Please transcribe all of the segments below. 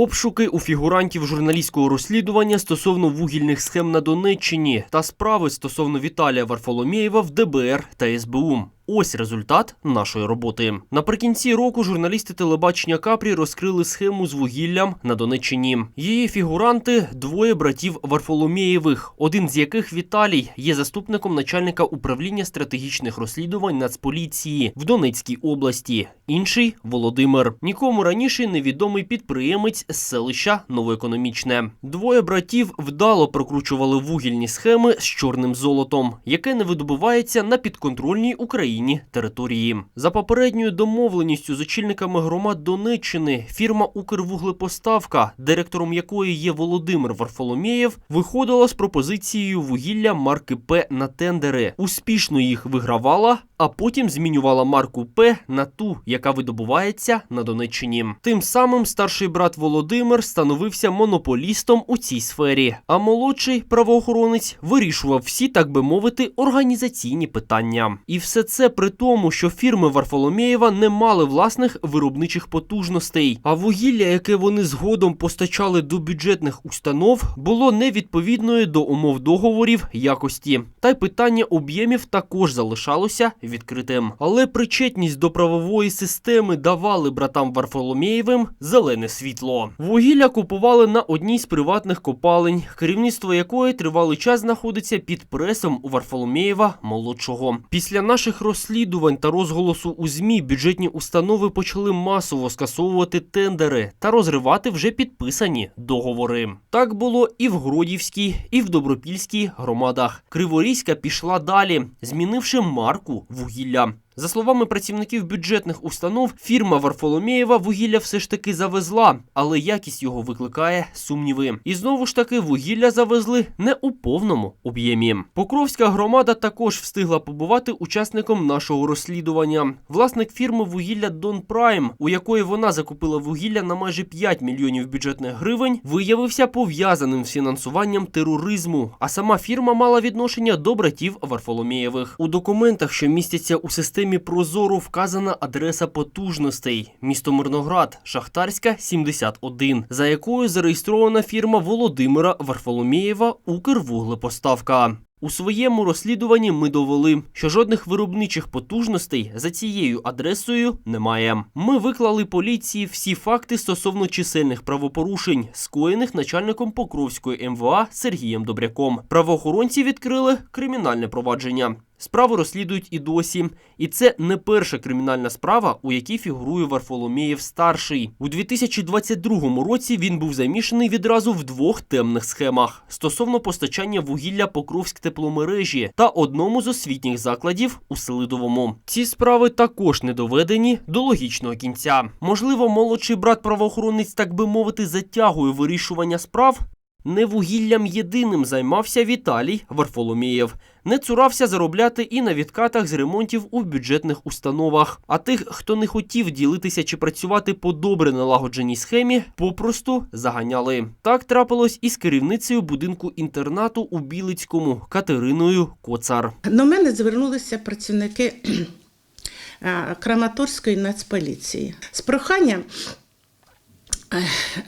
Обшуки у фігурантів журналістського розслідування стосовно вугільних схем на Донеччині та справи стосовно Віталія Варфоломєєва в ДБР та СБУ. Ось результат нашої роботи. Наприкінці року журналісти телебачення Капрі розкрили схему з вугіллям на Донеччині. Її фігуранти двоє братів Варфоломєєвих, один з яких Віталій є заступником начальника управління стратегічних розслідувань Нацполіції в Донецькій області. Інший Володимир. Нікому раніше невідомий підприємець з селища Новоекономічне. Двоє братів вдало прокручували вугільні схеми з чорним золотом, яке не видобувається на підконтрольній Україні території. За попередньою домовленістю з очільниками громад Донеччини фірма Укрвуглепоставка, директором якої є Володимир Варфоломєєв, виходила з пропозицією вугілля марки П на тендери. Успішно їх вигравала, а потім змінювала марку П на ту, яка видобувається на Донеччині. Тим самим старший брат Володимир становився монополістом у цій сфері, а молодший правоохоронець вирішував всі, так би мовити, організаційні питання. І все це при тому, що фірми Варфоломєєва не мали власних виробничих потужностей, а вугілля, яке вони згодом постачали до бюджетних установ, було невідповідною до умов договорів якості. Та й питання об'ємів також залишалося відкритим. Але причетність до правової системи давали братам Варфоломєєвим зелене світло. Вугілля купували на одній з приватних копалень, керівництво якої тривалий час знаходиться під пресом у Варфоломєєва молодшого. Після наших розслідувань та розголосу у змі бюджетні установи почали масово скасовувати тендери та розривати вже підписані договори. Так було і в Гродівській, і в Добропільській громадах. Криворізька пішла далі, змінивши марку вугілля. За словами працівників бюджетних установ, фірма Варфоломєєва вугілля все ж таки завезла, але якість його викликає сумніви. І знову ж таки вугілля завезли не у повному об'ємі. Покровська громада також встигла побувати учасником нашого розслідування. Власник фірми вугілля Дон Прайм, у якої вона закупила вугілля на майже 5 мільйонів бюджетних гривень, виявився пов'язаним з фінансуванням тероризму. А сама фірма мала відношення до братів Варфоломєєвих. У документах, що містяться у системі Прозоро, вказана адреса потужностей: місто Мирноград, Шахтарська, 71, за якою зареєстрована фірма Володимира Варфоломєєва Укрвуглепоставка. У своєму розслідуванні ми довели, що жодних виробничих потужностей за цією адресою немає. Ми виклали поліції всі факти стосовно чисельних правопорушень, скоєних начальником Покровської МВА Сергієм Добряком. Правоохоронці відкрили кримінальне провадження. Справу розслідують і досі. І це не перша кримінальна справа, у якій фігурує Варфоломєєв старший. У 2022 році він був замішаний відразу в двох темних схемах стосовно постачання вугілля Покровськ тепломережі та одному з освітніх закладів у Селидовому. Ці справи також не доведені до логічного кінця. Можливо, молодший брат правоохоронець, так би мовити, затягує вирішування справ. Не вугіллям єдиним займався Віталій Варфоломєєв. Не цурався заробляти і на відкатах з ремонтів у бюджетних установах. А тих, хто не хотів ділитися чи працювати по добре налагодженій схемі, попросту заганяли. Так трапилось і з керівницею будинку інтернату у Білицькому Катериною Коцар. До мене звернулися працівники е, Краматорської нацполіції з проханням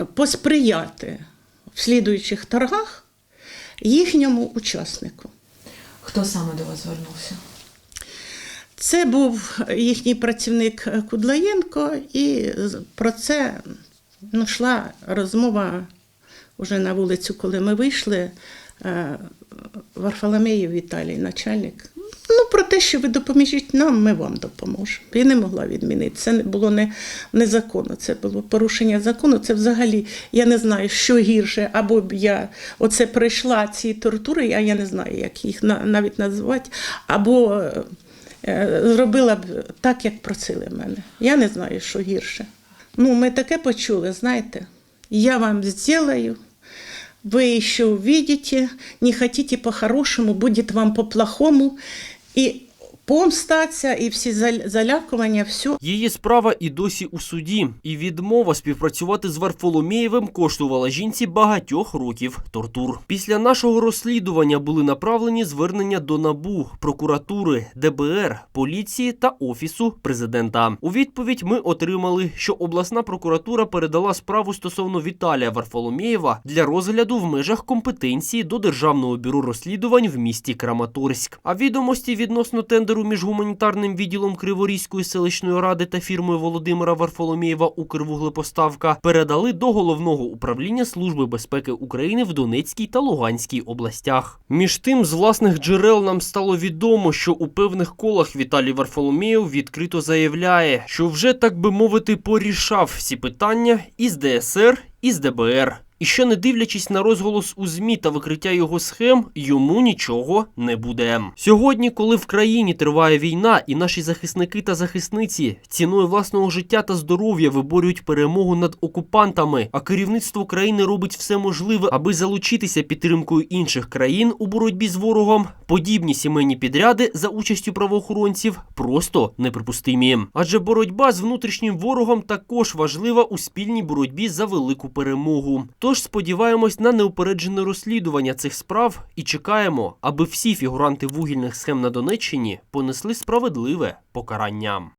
е, посприяти в слідуючих торгах їхньому учаснику. Хто саме до вас звернувся? Це був їхній працівник Кудлаєнко, і про це ну, йшла розмова вже на вулицю, коли ми вийшли. е, Варфоломеєв Віталій, начальник. Ну, про те, що ви допоможіть нам, ми вам допоможемо. Я не могла відмінити. Це не було не, незаконно, це було порушення закону. Це взагалі, я не знаю, що гірше, або б я оце пройшла ці тортури, я, я не знаю, як їх на- навіть назвати, або е, зробила б так, як просили мене. Я не знаю, що гірше. Ну, ми таке почули, знаєте, я вам сделаю, вы еще увидите, не хотите по-хорошему, будет вам по-плохому. 一 помстаться, і всі залякування, все. Її справа і досі у суді, і відмова співпрацювати з Варфоломєєвим коштувала жінці багатьох років тортур. Після нашого розслідування були направлені звернення до НАБУ, прокуратури, ДБР, поліції та офісу президента. У відповідь ми отримали, що обласна прокуратура передала справу стосовно Віталія Варфоломєєва для розгляду в межах компетенції до Державного бюро розслідувань в місті Краматорськ. А відомості відносно тендеру між гуманітарним відділом Криворізької селищної ради та фірмою Володимира Варфоломєєва Укрвуглепоставка передали до головного управління Служби безпеки України в Донецькій та Луганській областях. Між тим, з власних джерел нам стало відомо, що у певних колах Віталій Варфоломєєв відкрито заявляє, що вже так би мовити порішав всі питання із ДСР і з ДБР. І ще не дивлячись на розголос у ЗМІ та викриття його схем, йому нічого не буде. Сьогодні, коли в країні триває війна, і наші захисники та захисниці ціною власного життя та здоров'я виборюють перемогу над окупантами, а керівництво країни робить все можливе, аби залучитися підтримкою інших країн у боротьбі з ворогом, подібні сімейні підряди за участю правоохоронців просто неприпустимі. Адже боротьба з внутрішнім ворогом також важлива у спільній боротьбі за велику перемогу. Тож сподіваємось на неупереджене розслідування цих справ і чекаємо, аби всі фігуранти вугільних схем на Донеччині понесли справедливе покарання.